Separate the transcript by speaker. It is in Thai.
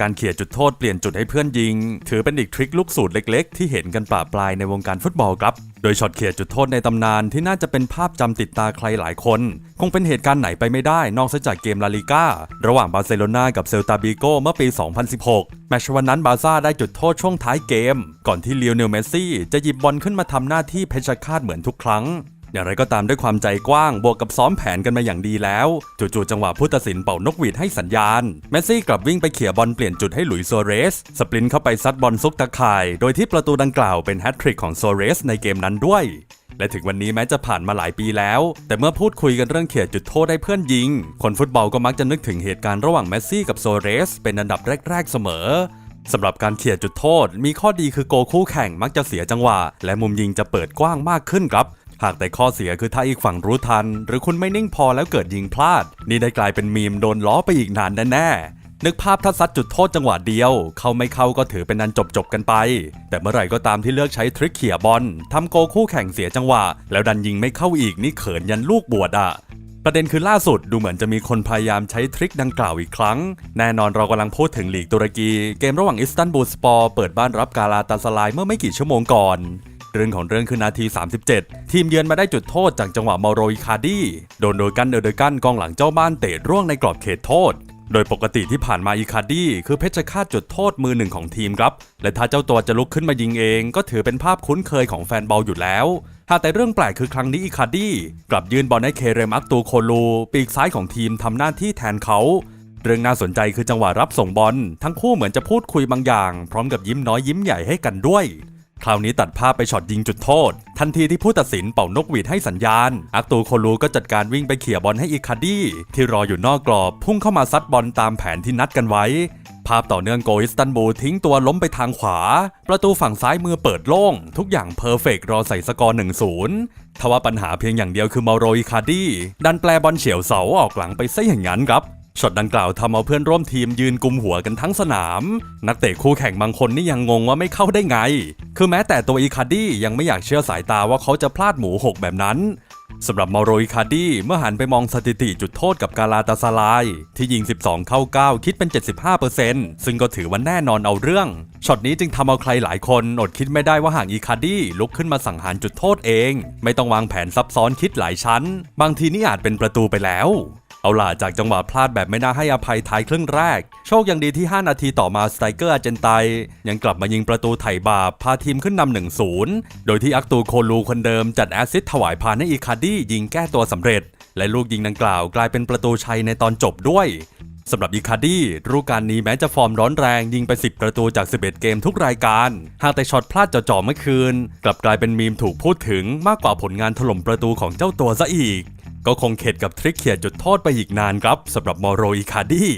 Speaker 1: การเขี่ยจุดโทษเปลี่ยนจุดให้เพื่อนยิง ถือเป็นอีกทริคลูกสูตรเล็กๆ ที่เห็นกันปราปลายในวงการฟุตบอลครับ โดยช็อตเขี่ยจุดโทษในตำนานที่น่าจะเป็นภาพจำติดตาใครหลายคน คงเป็นเหตุการณ์ไหนไปไม่ได้นอกจากเกมลาลิก้า ระหว่างบาร์เซโลนากับเซลตาบิโกเมื่อปี 2016 แมชวันนั้นบาซ่าได้จุดโทษช่วงท้ายเกม ก่อนที่เลิโอเนลเมสซี่จะหยิบบอลขึ้นมาทำหน้าที่เพชรฆาตเหมือนทุกครั้ง อย่างไรก็ตามด้วยความใจกว้างบวกกับซ้อมแผนกันมาอย่างดีแล้ว จู่ๆจังหวะผู้ตัดสินเป่านกหวีดให้สัญญาณ เมสซี่กลับวิ่งไปเขี่ยบอลเปลี่ยนจุดให้หลุยส์โซเรส สปรินเข้าไปซัดบอลซุกตะข่าย โดยที่ประตูดังกล่าวเป็นแฮตทริกของโซเรสในเกมนั้นด้วยและถึงวันนี้แม้จะผ่านมาหลายปีแล้ว แต่เมื่อพูดคุยกันเรื่องเขี่ยจุดโทษให้เพื่อนยิง คนฟุตบอลก็มักจะนึกถึงเหตุการณ์ระหว่างเมสซี่กับโซเรส เป็นอันดับแรก ๆ เสมอสำหรับการเขี่ยจุดโทษ มีข้อดีคือโกคู่แข่งมักจะเสียจังหวะ และมุมยิงจะเปิดกว้างมากขึ้นครับ หากแต่ข้อเสียคือถ้าอีกฝั่งรู้ทัน หรือคุณไม่นิ่งพอแล้วเกิดยิงพลาด นี่ได้กลายเป็นมีมโดนล้อไปอีกนานแน่ๆนึกภาพถ้าซัดจุดโทษจังหวะเดียว เข้าไม่เข้าก็ถือเป็นอันจบจบกันไป แต่เมื่อไหร่ก็ตามที่เลือกใช้ทริคเขี่ยบอลทำโกคู่แข่งเสียจังหวะ แล้วดันยิงไม่เข้าอีกนี่เขินยันลูกบวชอะประเด็นคือล่าสุดดูเหมือนจะมีคนพยายามใช้ทริคดังกล่าวอีกครั้ง แน่นอนเรากำลังพูดถึงลีกตุรกี เกมระหว่างอิสตันบูลสปอร์เปิดบ้านรับกาลาตาสลายเมื่อไม่กี่ชั่วโมงก่อน เรื่องของเรื่องคือนาที 37 ทีมเยือนมาได้จุดโทษจากจังหวะมาโรอิคาร์ดีโดนโดยกันเดอเดกันกองหลังเจ้าบ้านเตะร่วงในกรอบเขตโทษ โดยปกติที่ผ่านมาอีคาร์ดีคือเพชรฆาตจุดโทษมือหนึ่งของทีมครับ และถ้าเจ้าตัวจะลุกขึ้นมายิงเอง ก็ถือเป็นภาพคุ้นเคยของแฟนบอลอยู่แล้วหากแต่เรื่องแปลกคือครั้งนี้อีคาร์ดีกลับยืนบอลให้เคเรมักตูโคลูปีกซ้ายของทีมทำหน้าที่แทนเขาเรื่องน่าสนใจคือจังหวะรับส่งบอล ทั้งคู่เหมือนจะพูดคุยบางอย่าง พร้อมกับยิ้มน้อยยิ้มใหญ่ให้กันด้วย คราวนี้ตัดภาพไปช็อตยิงจุดโทษ ทันทีที่ผู้ตัดสินเป่านกหวีดให้สัญญาณ อักตูโคลูก็จัดการวิ่งไปเขี่ยบอลให้อีคาดี้ที่รออยู่นอกกรอบพุ่งเข้ามาซัดบอลตามแผนที่นัดกันไว้ ภาพต่อเนื่องโกอิสตันบูลทิ้งตัวล้มไปทางขวา ประตูฝั่งซ้ายมือเปิดโล่ง ทุกอย่างเพอร์เฟกรอใส่สกอร์ 1-0 ทว่าปัญหาเพียงอย่างเดียวคือมาโรอิคาดีดันแปลบอลเฉียวเสาออกหลังไปซะอย่างนั้นครับ ช็อตดังกล่าวทำเอาเพื่อนร่วมทีมยืนกุมหัวกันทั้งสนาม นักเตะคู่แข่งบางคนนี่ยังงงว่าไม่เข้าได้ไง คือแม้แต่ตัวอีคาดี้ยังไม่อยากเชื่อสายตาว่าเขาจะพลาดหมูหกแบบนั้นสำหรับมาโรอิคาดี้เมื่อหันไปมองสถิติจุดโทษกับกาลาตาซาลาย ที่ยิง 12 เข้า 9 คิดเป็น 75%ซึ่งก็ถือว่าแน่นอนเอาเรื่อง ช็อตนี้จึงทำเอาใครหลายคนอดคิดไม่ได้ว่าหากอีคาดี้ลุกขึ้นมาสังหารจุดโทษเอง ไม่ต้องวางแผนซับซ้อนคิดหลายชั้น บางทีนี่อาจเป็นประตูไปแล้ว เอาล่ะจากจังหวะพลาดแบบไม่น่าให้อภัยท้ายครึ่งแรก โชคยังดีที่ 5 นาทีต่อมาสไตรเกอร์อาเจนไต ยังกลับมายิงประตูไถ่บาปพาทีมขึ้นนำ1-0โดยที่อักตูโคลูคนเดิมจัดแอสซิสถวายพานให้อีคาร์ดี้ยิงแก้ตัวสำเร็จ และลูกยิงดังกล่าวกลายเป็นประตูชัยในตอนจบด้วยสำหรับอีคาร์ดี้ฤดูกาลนี้แม้จะฟอร์มร้อนแรงยิงไป 10 ประตูจาก 11 เกมทุกรายการ หากแต่ช็อตพลาดจ่อๆเมื่อคืน กลับกลายเป็นมีมถูกพูดถึงมากกว่าผลงานถล่มประตูของเจ้าตัวซะอีก ก็คงเข็ดกับทริคเขียนจุดโทษไปอีกนานครับสำหรับมอโรอิคาดี้